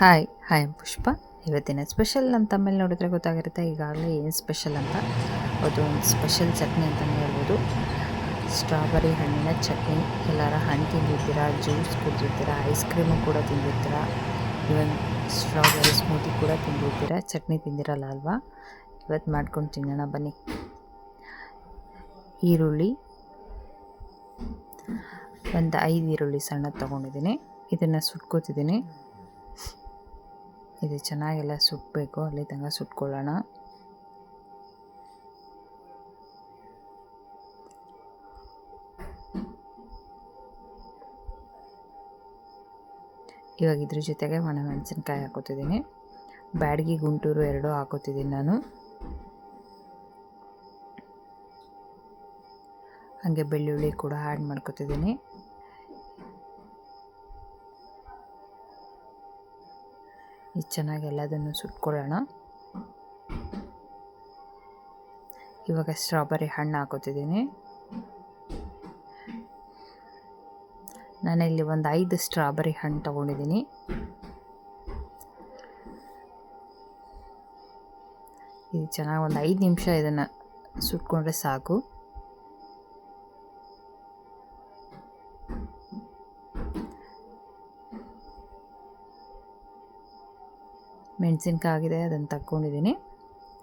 Hi hi ಪುಷ್ಪ. ಇವತ್ತಿನ special ನಮ್ಮ ತಮ್ಮಲ್ಲಿ ನೋಡಿದ್ರೆ ಗೊತ್ತಾಗಿರುತ್ತೆ, ಈಗಾಗಲೇ ಏನು ಸ್ಪೆಷಲ್ ಅಂತ. ಅದು ಒಂದು ಸ್ಪೆಷಲ್ ಚಟ್ನಿ ಅಂತಲೇ ಹೇಳ್ಬೋದು. ಸ್ಟ್ರಾಬೆರಿ ಹಣ್ಣಿನ ಚಟ್ನಿ. ಎಲ್ಲರ ಹಣ್ಣು ತಿಂದಿರ್ತೀರಾ ಜ್ಯೂಸ್ ಕುಡಿದಿರ್ತೀರಾ ಐಸ್ ಕ್ರೀಮು ಕೂಡ ತಿಂದಿರ್ತೀರಾ ಇವನ್ ಸ್ಟ್ರಾಬೆರಿ ಸ್ಮೂತಿ ಕೂಡ ತಿಂದಿರ್ತೀರಾ, ಚಟ್ನಿ ತಿಂದಿರಲ್ಲ ಅಲ್ವಾ? ಇವತ್ತು ಮಾಡ್ಕೊಂಡು ತಿನ್ನೋಣ, ಬನ್ನಿ. ಈರುಳ್ಳಿ. ಒಂದು ಐದು ಈರುಳ್ಳಿ ಸಣ್ಣ ತೊಗೊಂಡಿದ್ದೀನಿ. ಇದನ್ನು ಸುಟ್ಕೋತಿದ್ದೀನಿ. ಇದು ಚೆನ್ನಾಗೆಲ್ಲ ಸುಟ್ಟಬೇಕು ಅಲ್ಲಿ ತನಕ ಸುಟ್ಕೊಳ್ಳೋಣ. ಇವಾಗ ಇದ್ರ ಜೊತೆಗೆ ಒಣಮೆಣಸಿನ್ಕಾಯಿ ಹಾಕೋತಿದ್ದೀನಿ. ಬ್ಯಾಡಗಿ ಗುಂಟೂರು ಎರಡೂ ಹಾಕೋತಿದ್ದೀನಿ ನಾನು. ಹಾಗೆ ಬೆಳ್ಳುಳ್ಳಿ ಕೂಡ ಆ್ಯಡ್ ಮಾಡ್ಕೊತಿದ್ದೀನಿ. ಚೆನ್ನಾಗಿ ಎಲ್ಲದನ್ನು ಸುಟ್ಕೊಳ್ಳೋಣ. ಇವಾಗ ಸ್ಟ್ರಾಬೆರಿ ಹಣ್ಣು ಹಾಕೋತಿದ್ದೀನಿ. ನಾನಿಲ್ಲಿ ಒಂದು ಐದು ಸ್ಟ್ರಾಬೆರಿ ಹಣ್ಣು ತೊಗೊಂಡಿದ್ದೀನಿ. ಇದು ಚೆನ್ನಾಗಿ ಒಂದು ಐದು ನಿಮಿಷ ಇದನ್ನು ಸುಟ್ಕೊಂಡ್ರೆ ಸಾಕು. ಮೆಣಸಿನ್ಕಾಯಿ ಆಗಿದೆ ಅದನ್ನು ತಕ್ಕೊಂಡಿದ್ದೀನಿ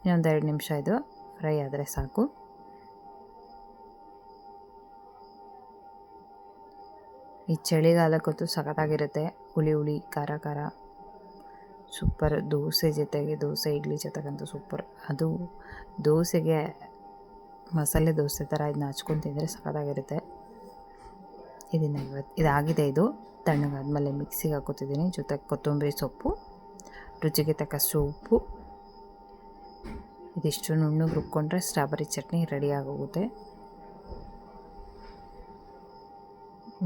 ಇನ್ನೊಂದು ಎರಡು ನಿಮಿಷ ಇದು ಫ್ರೈ ಆದರೆ ಸಾಕು. ಈ ಚಳಿಗಾಲಕ್ಕಂತೂ ಸಖತ್ತಾಗಿರುತ್ತೆ. ಹುಳಿ ಹುಳಿ, ಖಾರ ಖಾರ. ಸೂಪರ್. ದೋಸೆ ಜೊತೆಗೆ ದೋಸೆ, ಇಡ್ಲಿ ಜೊತೆಗಂತೂ ಸೂಪರ್. ಅದು ದೋಸೆಗೆ ಮಸಾಲೆ ದೋಸೆ ಥರ ಇದನ್ನ ಹಚ್ಕೊಂಡು ತಿಂದರೆ ಸಖತ್ತಾಗಿರುತ್ತೆ. ಇದನ್ನು ಇವತ್ತು ಇದಾಗಿದೆ ಇದು. ತಣ್ಣಗಾದ್ಮೇಲೆ ಮಿಕ್ಸಿಗೆ ಹಾಕೋತಿದ್ದೀನಿ ಜೊತೆಗೆ ಕೊತ್ತಂಬರಿ ಸೊಪ್ಪು. ರುಚಿಗೆ ತಕ್ಕ ಸೂಪು. ಇದಿಷ್ಟು ನುಣ್ಣಗೆ ರುಬ್ಕೊಂಡ್ರೆ ಸ್ಟ್ರಾಬೆರಿ ಚಟ್ನಿ ರೆಡಿ ಆಗೋಗುತ್ತೆ.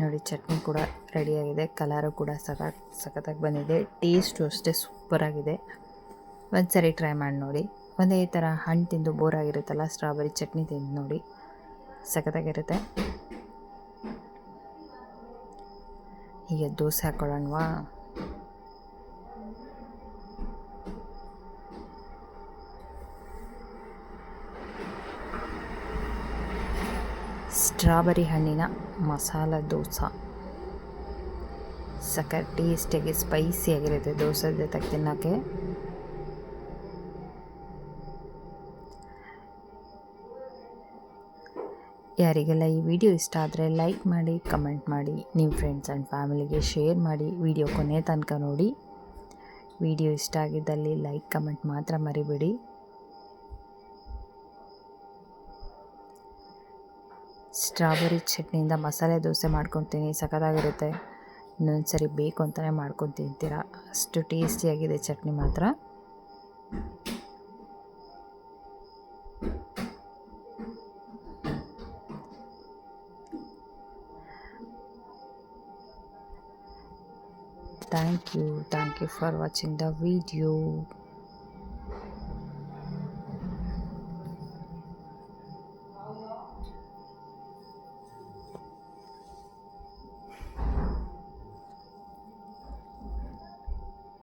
ನೋಡಿ, ಚಟ್ನಿ ಕೂಡ ರೆಡಿಯಾಗಿದೆ ಕಲರು ಕೂಡ ಸಖತ್ ಸಖತ್ತಾಗಿ ಬಂದಿದೆ. ಟೇಸ್ಟು ಅಷ್ಟೇ ಸೂಪರಾಗಿದೆ. ಒಂದು ಸರಿ ಟ್ರೈ ಮಾಡಿ ನೋಡಿ. ಒಂದೇ ಥರ ಹಣ್ಣು ತಿಂದು ಬೋರ್ ಆಗಿರುತ್ತಲ್ಲ, ಸ್ಟ್ರಾಬೆರಿ ಚಟ್ನಿ ತಿಂದು ನೋಡಿ. ಸಖತ್ತಾಗಿರುತ್ತೆ. ಹೀಗೆ ದೋಸೆ ಹಾಕೊಳ್ಳೋಣವಾ? ಸ್ಟ್ರಾಬೆರಿ ಹಣ್ಣಿನ ಮಸಾಲ ದೋಸೆ. ಸಕ್ಕ ಟೇಸ್ಟಿಗೆ ಸ್ಪೈಸಿಯಾಗಿರುತ್ತೆ ದೋಸೆ ಜೊತೆಗೆ ತಿನ್ನೋಕ್ಕೆ ಯಾರಿಗೆಲ್ಲ ಈ ವಿಡಿಯೋ ಇಷ್ಟ ಆದರೆ ಲೈಕ್ ಮಾಡಿ ಕಮೆಂಟ್ ಮಾಡಿ ನಿಮ್ಮ ಫ್ರೆಂಡ್ಸ್ ಆ್ಯಂಡ್ ಫ್ಯಾಮಿಲಿಗೆ ಶೇರ್ ಮಾಡಿ, ವಿಡಿಯೋ ಕೊನೆ ತನಕ ನೋಡಿ. ವಿಡಿಯೋ ಇಷ್ಟ ಆಗಿದ್ದಲ್ಲಿ ಲೈಕ್ ಕಮೆಂಟ್ ಮಾತ್ರ ಮರಿಬೇಡಿ. ಸ್ಟ್ರಾಬೆರಿ ಚಟ್ನಿಯಿಂದ ಮಸಾಲೆ ದೋಸೆ ಮಾಡ್ಕೊತೀನಿ, ಸಖತ್ತಾಗಿರುತ್ತೆ. ಇನ್ನೊಂದು ಸರಿ ಬೇಕು ಅಂತಲೇ ಮಾಡ್ಕೊಂಡು ತಿಂತೀರ? ಅಷ್ಟು ಟೇಸ್ಟಿಯಾಗಿದೆ ಚಟ್ನಿ ಮಾತ್ರ. Thank you thank you for watching the video